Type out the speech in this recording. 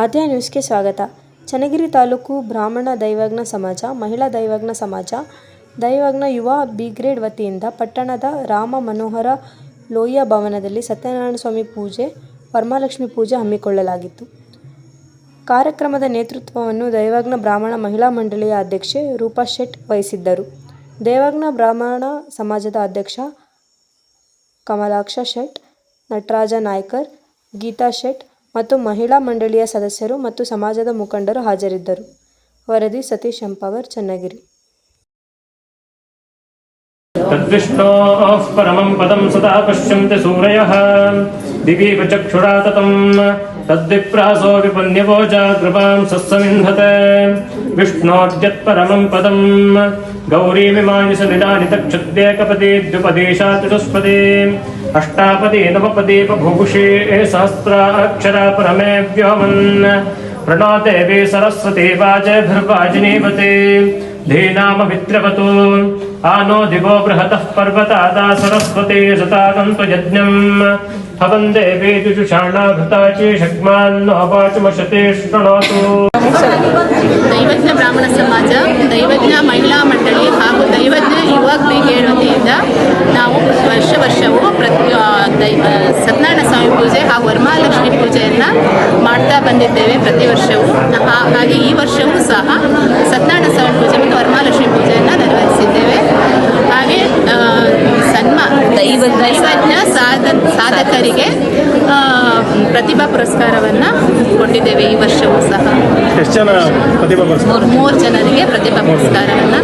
ಆದ್ಯ ನ್ಯೂಸ್ಗೆ ಸ್ವಾಗತ. ಚನ್ನಗಿರಿ ತಾಲೂಕು ಬ್ರಾಹ್ಮಣ ದೈವಜ್ಞ ಸಮಾಜ, ಮಹಿಳಾ ದೈವಜ್ಞ ಸಮಾಜ, ದೈವಜ್ಞ ಯುವ ಬಿ ಗ್ರೇಡ್ ವತಿಯಿಂದ ಪಟ್ಟಣದ ರಾಮ ಮನೋಹರ ಲೋಹಿಯಾ ಭವನದಲ್ಲಿ ಸತ್ಯನಾರಾಯಣ ಸ್ವಾಮಿ ಪೂಜೆ, ವರಮಹಾಲಕ್ಷ್ಮಿ ಪೂಜೆ ಹಮ್ಮಿಕೊಳ್ಳಲಾಗಿತ್ತು. ಕಾರ್ಯಕ್ರಮದ ನೇತೃತ್ವವನ್ನು ದೈವಜ್ಞ ಬ್ರಾಹ್ಮಣ ಮಹಿಳಾ ಮಂಡಳಿಯ ಅಧ್ಯಕ್ಷೆ ರೂಪಾ ಶೆಟ್ ವಹಿಸಿದ್ದರು. ದೈವಜ್ಞ ಬ್ರಾಹ್ಮಣ ಸಮಾಜದ ಅಧ್ಯಕ್ಷ ಕಮಲಾಕ್ಷ ಶೆಟ್, ನಟರಾಜ ನಾಯ್ಕರ್, ಗೀತಾ ಶೆಟ್ ಮತ್ತು ಮಹಿಳಾ ಮಂಡಳಿಯ ಸದಸ್ಯರು ಮತ್ತು ಸಮಾಜದ ಮುಖಂಡರು ಹಾಜರಿದ್ದರು ವರದಿ ಸತೀಶ್ ಎಂಪವರ್ ಚನ್ನಗಿರಿ तद्विष्णोः परमं पदं सदा पश्यन्ति सूरयः दिवीव चक्षुरा ततम् तद्विप्रासो विपन्यवोजागृपां सत्समिन्धते विष्णोद्यत्परमं पदं गौरीमिमानि सलिलानि तक्षुद्येकपदी द्विपदेशा चतुष्पदी अष्टापदे नवपदीप भूषे सहस्रा अक्षरा परमे व्योमन् प्रणो देवी सरस्वती वाजभिर्वाजिनीवते धीनामभित्रवतु आनो दिवो बृहतः पर्वतादा सरस्वती रतागन्तुयज्ञम् हवन् देवी जुजुषाणाभृता शृणोतु दैवज्ञ दैवज्ञ महिला ಸತ್ಯನಾರಾಯಣ ಸ್ವಾಮಿ ಪೂಜೆ ಹಾಗೂ ವರಮಹಾಲಕ್ಷ್ಮಿ ಪೂಜೆಯನ್ನು ಮಾಡ್ತಾ ಬಂದಿದ್ದೇವೆ ಪ್ರತಿ ವರ್ಷವೂ. ಹಾಗಾಗಿ ಈ ವರ್ಷವೂ ಸಹ ಸತ್ಯನಾರಾಯಣ ಸ್ವಾಮಿ ಪೂಜೆ ಮತ್ತು ವರಮಹಾಲಕ್ಷ್ಮಿ ಪೂಜೆಯನ್ನು ನೆರವೇರಿಸಿದ್ದೇವೆ. ಹಾಗೆ ಸನ್ಮ ದೈವ ದೈವಜ್ಞ ಸಾಧ ಸಾಧಕರಿಗೆ ಪ್ರತಿಭಾ ಪುರಸ್ಕಾರವನ್ನು ಕೊಟ್ಟಿದ್ದೇವೆ ಈ ವರ್ಷವೂ ಸಹ. ಎಷ್ಟು ಜನ ಪ್ರತಿಭಾ ಪುರಸ್ಕಾರ? ಮೂರು ಮೂರು ಜನರಿಗೆ ಪ್ರತಿಭಾ ಪುರಸ್ಕಾರವನ್ನು